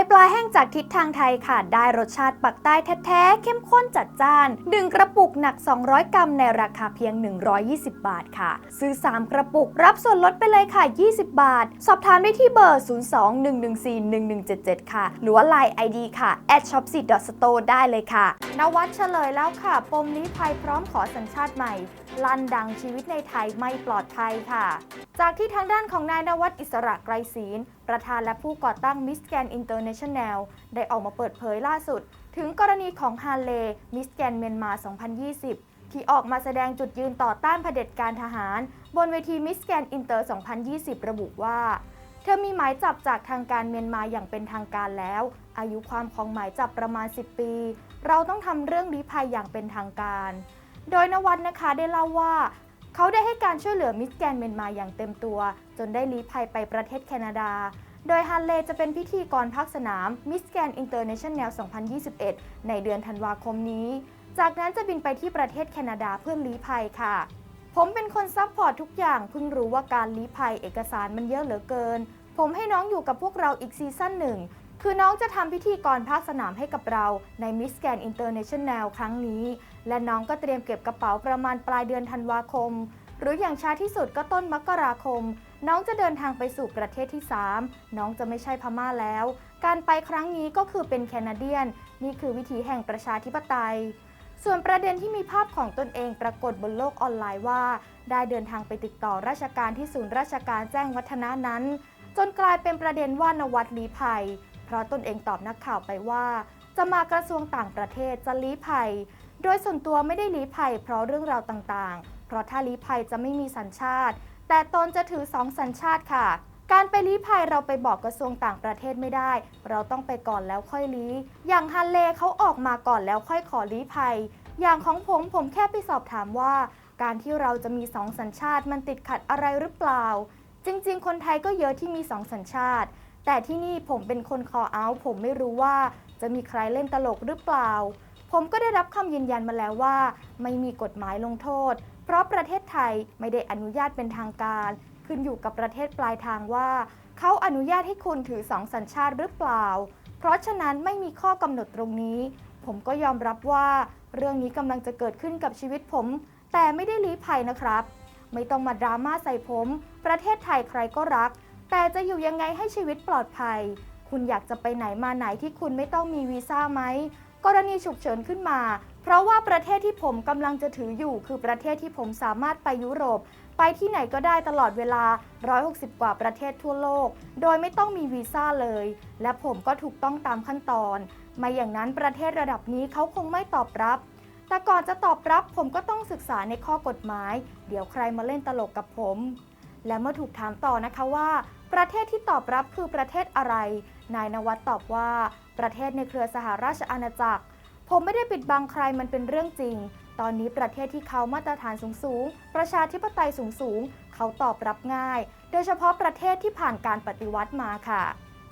ตปลาแห้งจากทิศทางไทยค่ะ ได้รสชาติปักใต้แท้ๆ เข้มข้นจัดจ้านดึงกระปุกหนัก 200 กรัมในราคาเพียง 120 บาทค่ะ ซื้อ 3 กระปุกรับส่วนลดไปเลยค่ะ 20 บาท สอบถามได้ที่เบอร์ 02-114-1177 ค่ะ หรือว่า Line ID ค่ะ at shop store ได้เลยค่ะ นวัดเฉลยแล้วค่ะ ปมลี้ภัยพร้อมขอสัญชาติใหม่ ลั่นดังชีวิตในไทยไม่ปลอดภัยค่ะจากที่ทางด้านของนายนวัดอิสระไกรศีล ประธานและผู้ก่อตั้งมิสแกนอินเตอร์เนชั่นแนลได้ออกมาเปิดเผยล่าสุด ถึงกรณีของฮาเลมิสแกนเมียนมา 2020 ที่ออกมาแสดงจุดยืนต่อต้านเผด็จการทหาร บนเวทีมิสแกนอินเตอร์ 2020 ระบุว่า เธอมีหมายจับจากทางการเมียนมาอย่างเป็นทางการแล้ว อายุความของหมายจับประมาณ 10 ปี เราต้องทำเรื่องลี้ภัยอย่างเป็นทางการโดยนวัดนะคะได้เล่าว่า เขาได้ให้การช่วยเหลือมิสแกนเมียนมาอย่างเต็มตัว จนได้ลี้ภัยไปประเทศแคนาดา โดยฮันเลจะเป็นพิธีกรพักสนามมิสแกนอินเตอร์เนชั่นแนล 2021 ในเดือนธันวาคมนี้ จากนั้นจะบินไปที่ประเทศแคนาดาเพื่อลี้ภัยค่ะ ผมเป็นคนซัพพอร์ตทุกอย่างเพิ่งรู้ว่าการลี้ภัยเอกสารมันเยอะเหลือเกิน ผมให้น้องอยู่กับพวกเราอีกซีซั่นหนึ่ง คือน้องจะทำพิธีกรภาคสนามให้กับเราใน Miss Grand International ครั้งนี้ และน้องก็เตรียมเก็บกระเป๋าประมาณปลายเดือนธันวาคม หรืออย่างช้าที่สุดก็ต้นมกราคม น้องจะเดินทางไปสู่ประเทศที่ 3 น้องจะไม่ใช่พม่าแล้ว การไปครั้งนี้ก็คือเป็นแคนาเดียน นี่คือวิถีแห่งประชาธิปไตย ส่วนประเด็นที่มีภาพของตนเองปรากฏบนโลกออนไลน์ว่า ได้เดินทางไปติดต่อราชการที่ศูนย์ราชการแจ้งวัฒนะนั้น จนกลายเป็นประเด็นว่านวัดลีภัย ราะตนเองตอบนักข่าวไปว่า จะมากระทรวงต่างประเทศจะลี้ภัย โดยส่วนตัวไม่ได้ลี้ภัยเพราะเรื่องราวต่างๆ เพราะถ้าลี้ภัยจะไม่มีสัญชาติ แต่ตนจะถือสองสัญชาติค่ะ การไปลี้ภัยเราไปบอกกระทรวงต่างประเทศไม่ได้ เราต้องไปก่อนแล้วค่อยลี้ อย่างฮันเลเขาออกมาก่อนแล้วค่อยขอลี้ภัย อย่างของผมผมแค่ไปสอบถามว่า การที่เราจะมีสองสัญชาติมันติดขัดอะไรหรือเปล่า จริง ๆ คนไทยก็เยอะที่มีสองสัญชาติ แต่ที่นี่ผมเป็นคนคอเอาผมไม่รู้ว่าจะมีใครเล่นตลกหรือเปล่า ผมก็ได้รับคำยืนยันมาแล้วว่า ไม่มีกฎหมายลงโทษ เพราะประเทศไทยไม่ได้อนุญาตเป็นทางการ ขึ้นอยู่กับประเทศปลายทางว่า เขาอนุญาตให้คุณถือสองสัญชาติหรือเปล่า เพราะฉะนั้นไม่มีข้อกำหนดตรงนี้ ผมก็ยอมรับว่า เรื่องนี้กำลังจะเกิดขึ้นกับชีวิตผม แต่ไม่ได้ลี้ภัยนะครับ ไม่ต้องมาดราม่าใส่ผม ประเทศไทยใครก็รัก แต่จะอยู่ยังไงให้ชีวิตปลอดภัย คุณอยากจะไปไหนมาไหนที่คุณไม่ต้องมีวีซ่าไหม กรณีฉุกเฉินขึ้นมา เพราะว่าประเทศที่ผมกำลังจะถืออยู่คือประเทศที่ผมสามารถไปยุโรป ไปที่ไหนก็ได้ตลอดเวลา 160 กว่าประเทศทั่วโลก โดยไม่ต้องมีวีซ่าเลย และผมก็ถูกต้องตามขั้นตอน ไม่อย่างนั้นประเทศระดับนี้เขาคงไม่ตอบรับแต่ก่อนจะตอบรับผมก็ต้องศึกษาในข้อกฎหมาย เดี๋ยวใครมาเล่นตลกกับผม และเมื่อถูกถามต่อนะคะว่า ประเทศที่ตอบรับคือประเทศอะไร นายนวัดตอบว่า ประเทศในเครือสหราชอาณาจักร ผมไม่ได้ปิดบังใครมันเป็นเรื่องจริง ตอนนี้ประเทศที่เขามาตรฐานสูงๆประชาธิปไตยสูงๆเขาตอบรับง่าย โดยเฉพาะประเทศที่ผ่านการปฏิวัติมาค่ะ